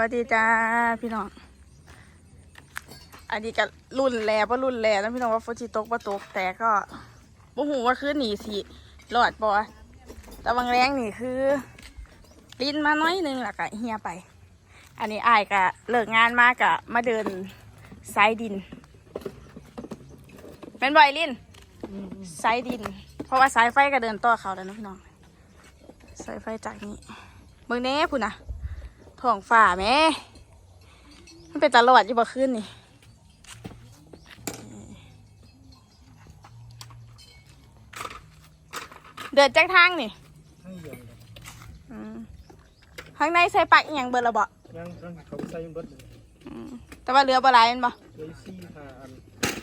วัสดีจ้าพี่น้อง อันนี้ก็รุ่นแล่ว่ารุ่นแล่นะพี่น้องว่าฝนสิตกบ่ตกแต่ก็บ่หูว่าคืนนี้สิรอดบ่แต่บางแรงนี่คือลิ้นมาน้อยนึงล้วก็เฮียไป อันนี้อายก็เลิกงานมากะมาเดินสายดินเป็นบ่อยลิ้นสายดิน เพราะว่าสายไฟก็เดินต่อเขาแล้วนะพี่น้องสายไฟจากนี้เบิ่งแหน่พุ่นน่ะ ท้องฝ่าแม่มันเป็นตลอดอยู่บ่ขึ้นนี่เดือดจากทางนี่ทั้งเดียวเลยอืมข้างในใส่ปักอหย่างเบอร์ละบ่ยังทั้งเขาใส่เบิดเลยอืมแต่ว่าเรือบ่หลายแมันบ่เลยซี่ห้าอัน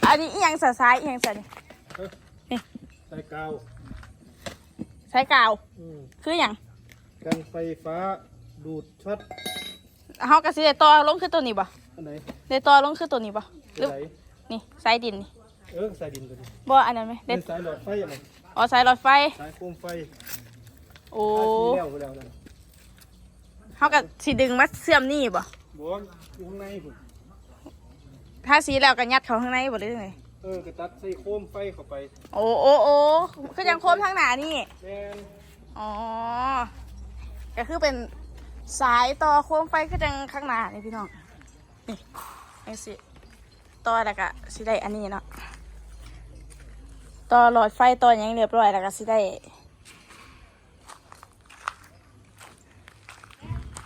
อันนี้อหย่างสะซ้ายอหย่างสะนี่ใส่กาวใช้กาวอืมคืออหย่างกันไฟฟ้า ดูดช็อตเฮาก็สิได้ต่อลงคือตัวนี้บ่อันไหนได้ต่อลงคือตัวนี้บ่หรือไหนนี่สายดินนี่เออใส่ดินตัวนี้บ่อันนั้นไหมเป็ได้นสายหลอดไฟอะไรอ๋อสายหลอดไฟ สายโคมไฟโอ้ทาสีแล้วไปแล้วนั่นเฮาก็สิดึงมาเสื่อมนี่บ่บอกว่าอยู่ข้างในพุ่นถ้าสีแล้วก็ยัดเข้าข้างในบ่หรือไงเออกระตัดใส่โคมไฟเข้าไปโอ้โอ้โอ้คือยังโคมทางหนานี่ แม่นอ๋อก็คือเป็น สายต่อโคมไฟคือจังข้างหน้านี่พี่น้อง นี่นี่สิต่อแล้วก็สิได้อันนี้เนาะ ต่อหลอดไฟต่อหยังเรียบร้อยแล้วก็สิได้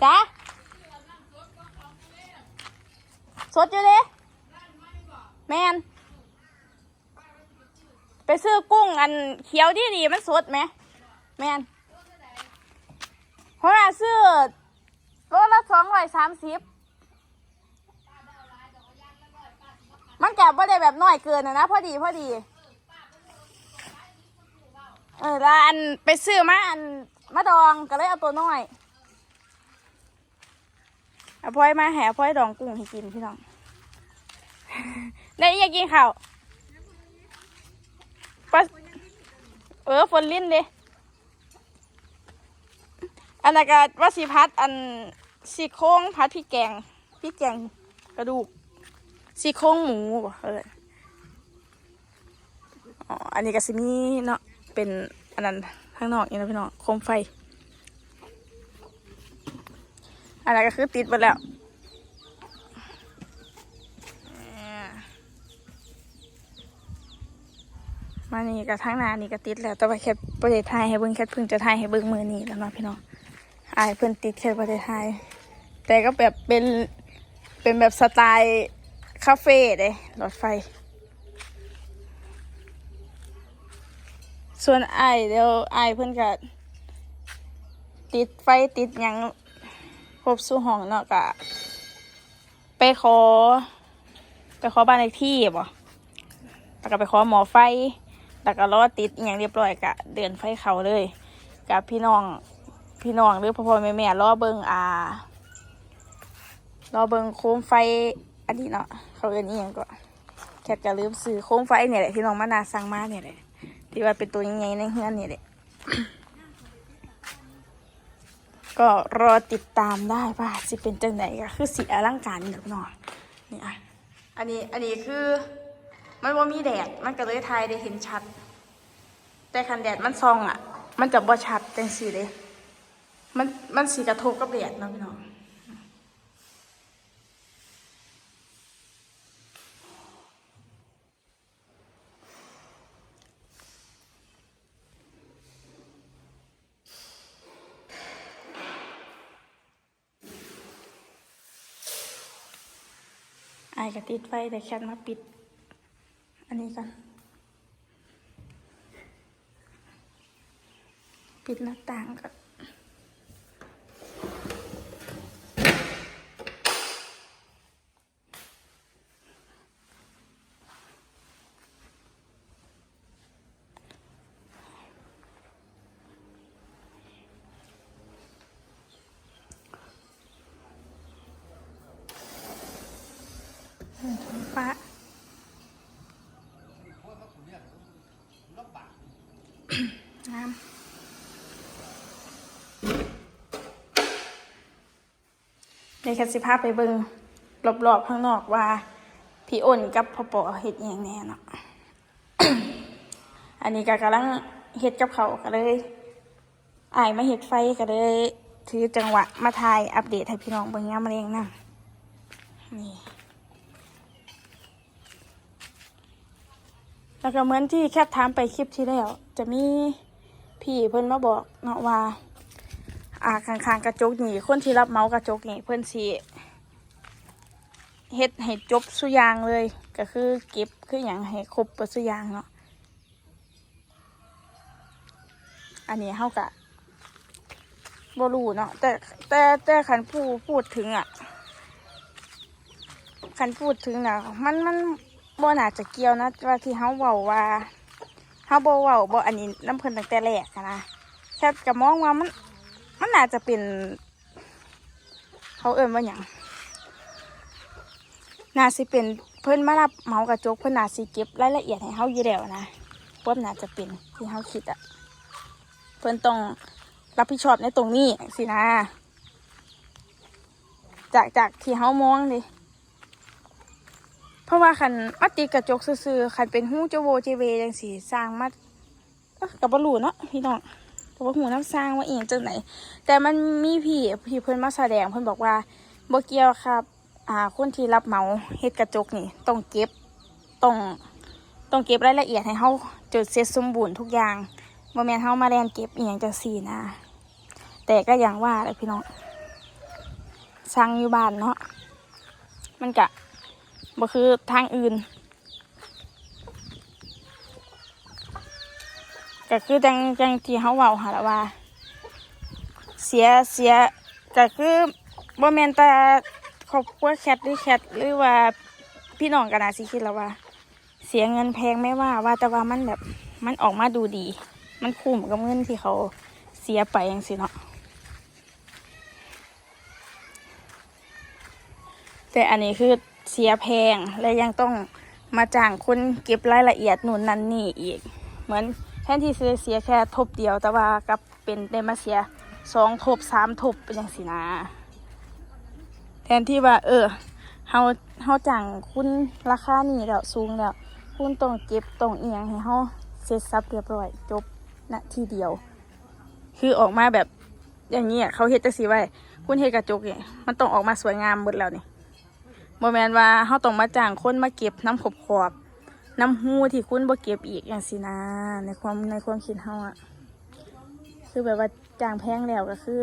จ้าสดอยู่เด้แมนไปซื้อกุ้งอันเขียวที่ดีมันสดไหม แมนเพราะว่าซื้อ โลละสองร้อยสามสิบมันแก็บไม่ได้แบบน้อยเกินนะนะพอดีพอดี เออแล้วอันไปซื้อมาอันมาดองก็เลยเอาตัวน้อยเอาพลอยมาแห่พลอยดองกุ้งให้กินพี่น้องได้อยากกินข้าวเออฝนลิ้นเลย อันนั้นก็ว่าสีพัดอันสีโครงพัดพริกแกงพริกแกงกระดูกสีโครงหมูเอออ๋ออันนี้ก็สิมีเนาะเป็นอันนั้นข้างนอกนี่นะพี่น้องโคมไฟอันนั้นก็คือติดไปแล้วอ่ามานี่กับทั้งนานี่ก็ติดแล้วแต่ว่าแค่ประเทศไทยให้เบิ่งแค่เพิ่งจะไทยให้เบิ่งมือนี้แล้วเนาะพี่น้อง อายเพิ่นติดแค่ประเทศไทย แต่ก็แบบเป็นเป็นแบบสไตล์คาเฟ่เด้รถไฟ ส่วนไอเดี๋ยวไอเพิ่อนก็ติดไฟติดยังครบสู่ห้องเนาะก็ไปขอ ไปขอบ้านเลขที่บ่แล้วก็ไปขอหมอไฟ แล้วก็รอติดอย่างเรียบร้อยกะ เดินไฟเขาเลยกับพี่น้อง พี่น้องหรือพ่อพ่อแม่แม่รอเบิงอ่ารอเบิงโคมไฟอันนี้เนาะเขาเรียนอีหยังก็แค่จะลืมซื้อโคมไฟเนี่ยแหละที่น้องมานาสั่งมาเนี่ยแหละที่ว่าเป็นตัวใหญ่ๆในเฮือนเนี่ยแหละก็รอติดตามได้ว่าสิเป็นจังไหนก็คือสีอลังการอยู่เนาะนี่อะอันนี้อันนี้คือมันว่ามีแดดมันก็เลยทายได้เห็นชัด แต่คันแดดมันซองอะ มันจะบ่ชัดจังสีเลย มันมันสีกระทบกับแดดเนาะพี่น้องไอ้ก็ติดไฟแต่แค่มาปิด อันนี้กัน ปิดหน้าต่างกันฟ้า น้ำ ในแคสิภาพไปเบิงรอบๆข้างนอกว่า พี่อ้นกับพ่อปอเฮ็ดอย่างแน่เนาะอันนี้ก็กำลังเฮ็ดกับเขาก็เลยอายมาเฮ็ดไฟก็เลยถือจังหวะมาถ่ายอัปเดตให้พี่น้องเบิ่งยามมาเองนะนี่แล้วก็เหมือนที่แคปถามไปคลิปที่แล้ว จะมีพี่เพิ่นมาบอกเนาะว่า อ่าข้างๆกระจกนี่คนที่รับเมากระจกนี่เพิ่อนสิเฮ็ดให้จบสุยางเลย ก็คือเก็บคืออย่างให้ครบเปิดสุยางเนาะอันนี้เฮากะบ่รู้เนาะแต่แต่แต่คันผู้พูดถึงอะคันพูดถึงนะมันมันบ่น่าจะเกี่ยวนะว่าที่เฮาเว้าว่าเฮาบ่เว้าบ่อันนี้น้ำเพิ่นตั้งแต่แรกนะแค่ก็มองว่ามัน มันน่าจะเป็น เขาเอิ่นว่าอย่างน่าสิเป็นเพิ่อนมารับเมากระจกเพิ่อนน่าสิเก็บรายละเอียดให้เฮาอยู่แล้วนะว่าน่าจะเป็นที่เฮาคิดอะเพิ่อนต้องรับผิดชอบในตรงนี้สินะ จากจากที่เฮามองดิเพราะว่าคันมาติดกระจกซื่อๆคันเป็นหู้เจโวเจเวจังสีสร้างมาเอ้อกับบรูเนาะพี่น้อง แต่ว่าหูน้ำสร้างว่าเองจังไหน แต่มันมีพี่พี่เพิ่นมาแสดงเพิ่นบอกว่าบ่เกียวครับ อ่าคนที่รับเหมาเฮ็ดกระจกนี่ต้องเก็บต้องต้องเก็บรายละเอียดให้เฮาจดเสร็จสมบูรณ์ทุกอย่างบ่แมนเฮามาแลนเก็บอียงจังซี่นะ แต่ก็อย่างว่าแหละพี่น้องสร้างอยู่บ้านเนาะมันกะบ่คือทางอื่น ก็คือจังจังที่เขาเว้าหาละว่า เสียเสียก็คือบ่แม่นแต่ครอบครัวแคทหรือแคทหรือว่าพี่น้องกันนาสิคิดแล้วว่า เสียเงินแพงไม่ว่าว่าแต่ว่ามันแบบมันออกมาดูดี มันคุ้มกับเงินที่เขาเสียไปอย่างสิเนาะแต่อันนี้คือเสียแพงและยังต้องมาจ้างคนเก็บรายละเอียดนู่นนั่นนี่อีก เหมือน ทนที่จะเสียแค่ทบเดียว แต่ว่ากับเป็นได้มาเสียสองทบสามทบเป็นอย่างสินะแทนที่ว่า เออเฮาเฮาจ้างคุณราคานี่แล้วสูงแล้ว คุณต้องเก็บต้องเอียงให้เฮาเสร็จสับเรียบร้อย จบณที่เดียว คือออกมาแบบอย่างนี้อะเขาเฮ็ดจังสีไว้ คุณเฮ็ดกระจกเนี่ยมันต้องออกมาสวยงามหมดแล้วนี่บ่แมนว่าเฮาต้องมาจ้างคนมาเก็บน้ำขบขอบ น้ำหูที่คุณบ่เก็บอีกอย่างสินะ ในความในความคิดเฮาอะคือแบบว่าจ้างแพงแล้วก็คือ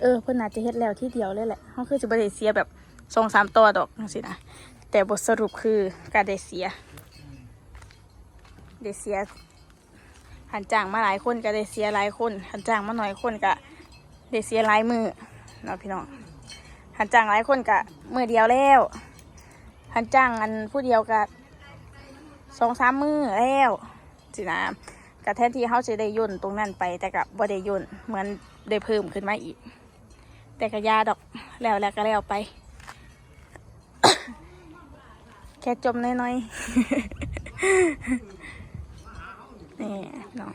เออเพิ่นอาจจะเฮ็ดแล้วที่เดียวเลยแหละเฮาคือสิบ่ได้เสียแบบสองสามตัวดอกจังสินะแต่บทสรุปคือการได้เสียได้เสียหันจ้างมาหลายคนก็ได้เสียหลายคนหันจ้างมาหน่อยคนก็ได้เสียหลายมือเนาะพี่น้องหันจ้างหลายคนก็มือเดียวแล้วหันจ้างอันผู้เดียวก็ สองสามมือแล้วสินะกะแทนที่เขาจะได้ย่นตรงนั้นไปแต่กับบ่ได้ย่นเหมือนได้เพิ่มขึ้นมาอีก แต่กระยาดอกแล้วแล้วก็แล้วไป แค่จมน้อยๆนี่เนาะ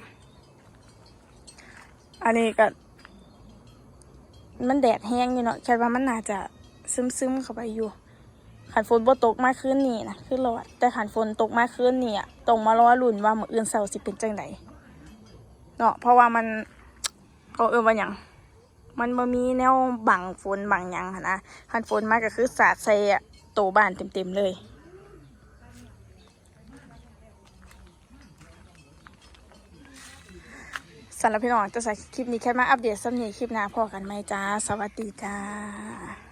อันนี้ก็มันแดดแห้งอยู่เนาะคิดว่ามันน่าจะซึมๆเข้าไปอยู่ ขันฝนบ่ตกมาคืนนี่นะคือรอดแต่ขันฝนตกมาคืนนี่อะต้องมารอลุ่นว่ามืออื่นเสาร์สิเป็นจังไดเนาะเพราะว่ามันเขาเอิ้นว่าหยังมันบ่มีแนวบังฝนบังหยังนะขันฝนมากก็คือสาดใส่อะโตบ้านเต็มๆเลยสำหรับพี่น้องจะใส่คลิปนี้แค่มาอัปเดตสำเนียงคลิปหน้าพอกันไหมจ้า สวัสดีจ้า